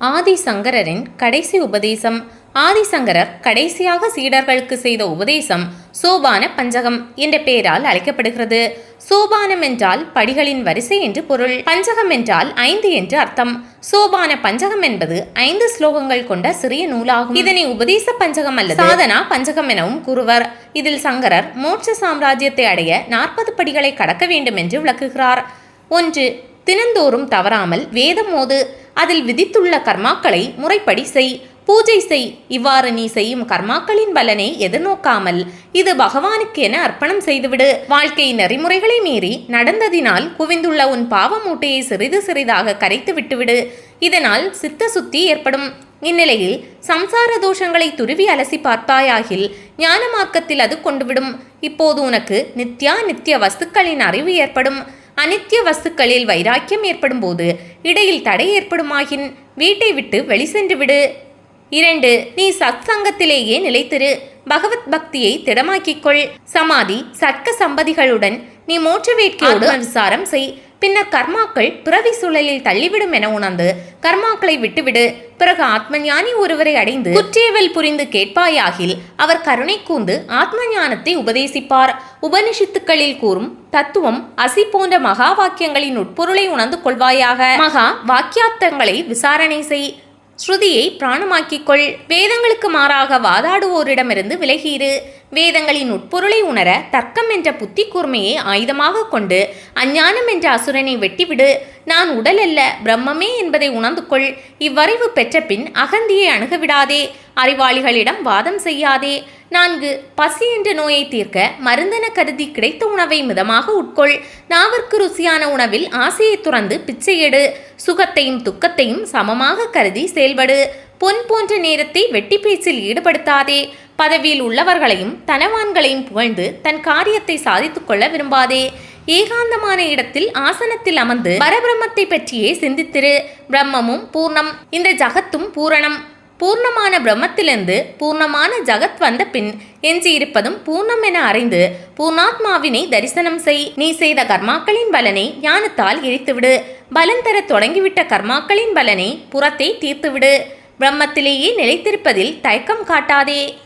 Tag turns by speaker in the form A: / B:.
A: ஆதிசங்கரின் கடைசி உபதேசம். ஆதிசங்கரர் கடைசியாக சீடர்களுக்கு செய்த உபதேசம் சோபான பஞ்சகம் என்ற பெயரால் அழைக்கப்படுகிறது. சோபானம் என்றால் படிகளின் வரிசை என்று பொருள். பஞ்சகம் என்றால் ஐந்து என்று அர்த்தம். சோபான பஞ்சகம் என்பது ஐந்து ஸ்லோகங்கள் கொண்ட சிறிய நூலாகும். இதனை உபதேச பஞ்சகம் அல்லது சாதனா பஞ்சகம் எனவும் கூறுவர். இதில் சங்கரர் மோட்ச சாம்ராஜ்யத்தை அடைய நாற்பது படிகளை கடக்க வேண்டும் என்று விளக்குகிறார். ஒன்று தினந்தோறும் தவறாமல் வேதம் மோது அதில் விதித்துள்ள கர்மாக்களை முறைப்படி செய். பூஜை செய். இவ்வாறு நீ செய்யும் கர்மாக்களின் பலனை எதிர்நோக்காமல் இது பகவானுக்கு என அர்ப்பணம் செய்துவிடு. வாழ்க்கை நெறிமுறைகளை மீறி நடந்ததினால் குவிந்துள்ள உன் பாவ மூட்டையை சிறிது சிறிதாக கரைத்து விட்டுவிடு. இதனால் சித்த சுத்தி ஏற்படும். இந்நிலையில் சம்சார தோஷங்களை துருவி அலசி பார்ப்பாயாகில் ஞான மார்க்கத்தில் அது கொண்டுவிடும். இப்போது உனக்கு நித்யா நித்திய வஸ்துக்களின் அறிவு ஏற்படும். அனித்திய வஸ்துக்களில் வைராக்கியம் ஏற்படும் போது இடையில் தடை ஏற்படுமாகின் வீட்டை விட்டு வெளி சென்று விடு இரண்டு நீ சத் சங்கத்திலேயே நிலைத்திரு. பகவத் பக்தியை திடமாக்கிக் கொள் சமாதி சட்க சம்பதிகளுடன் நீ மோட்ச வேட்கையோடு விசாரம் செய். பின்னர் கர்மாக்கள் பிறவி சூழலில் தள்ளிவிடும் என உணர்ந்து கர்மாக்களை விட்டுவிடு. பிறகு ஆத்மஞானி ஒருவரை அடைந்து குற்றேவல் புரிந்து கேட்பாயாகில் அவர் கருணை கூர்ந்து ஆத்ம ஞானத்தை உபதேசிப்பார். உபனிஷத்துக்களில் கூறும் தத்துவம் அசி போன்ற மகா வாக்கியங்களின் உட்பொருளை உணர்ந்து கொள்வாயாக. மகா வாக்கியார்த்தங்களை விசாரணை செய். ஸ்ருதியை பிராணமாக்கிக் கொள் வேதங்களுக்கு மாறாக வாதாடுவோரிடமிருந்து விலகியிரு வேதங்களின் உட்பொருளை உணர தர்க்கம் என்ற புத்தி கூர்மையை ஆயுதமாக கொண்டு அஞ்ஞானம் என்ற அசுரனை வெட்டிவிடு. நான் உடல் அல்ல பிரம்மமே என்பதை உணர்ந்து கொள். இவ்வறிவு பெற்ற பின் அகந்தியை அணுகவிடாதே. அறிவாளிகளிடம் வாதம் செய்யாதே. நான்கு பசி என்ற நோயை தீர்க்க மருந்தென கருதி கிடைத்த உணவை மிதமாக உட்கொள். நாவிற்கு ருசியான உணவில் ஆசையை துறந்து பிச்சையெடு சுகத்தையும் துக்கத்தையும் சமமாக கருதி செயல்படு. பொன் போன்ற நேரத்தை வெட்டி பேச்சில் ஈடுபடுத்தாதே. பதவியில் உள்ளவர்களையும் தனவான்களையும் புகழ்ந்து தன் காரியத்தை சாதித்துக்கொள்ள விரும்பாதே. ஏகாந்தமான இடத்தில் ஆசனத்தில் அமர்ந்து பரபிரம்மத்தை பற்றியே சிந்தித்திரு. பிரம்மமும் பூர்ணம். இந்த ஜகத்தும் பூரணம். பூர்ணமான பிரம்மத்திலிருந்து பூர்ணமான ஜகத் வந்த பின் எஞ்சியிருப்பதும் பூர்ணம் என அறிந்து பூர்ணாத்மாவினை தரிசனம் செய். நீ செய்த கர்மாக்களின் பலனை ஞானத்தால் எரித்துவிடு. பலன் தர தொடங்கிவிட்ட கர்மாக்களின் பலனை புறத்தை தீர்த்துவிடு. பிரம்மத்திலேயே நிலைத்திருப்பதில் தயக்கம் காட்டாதே.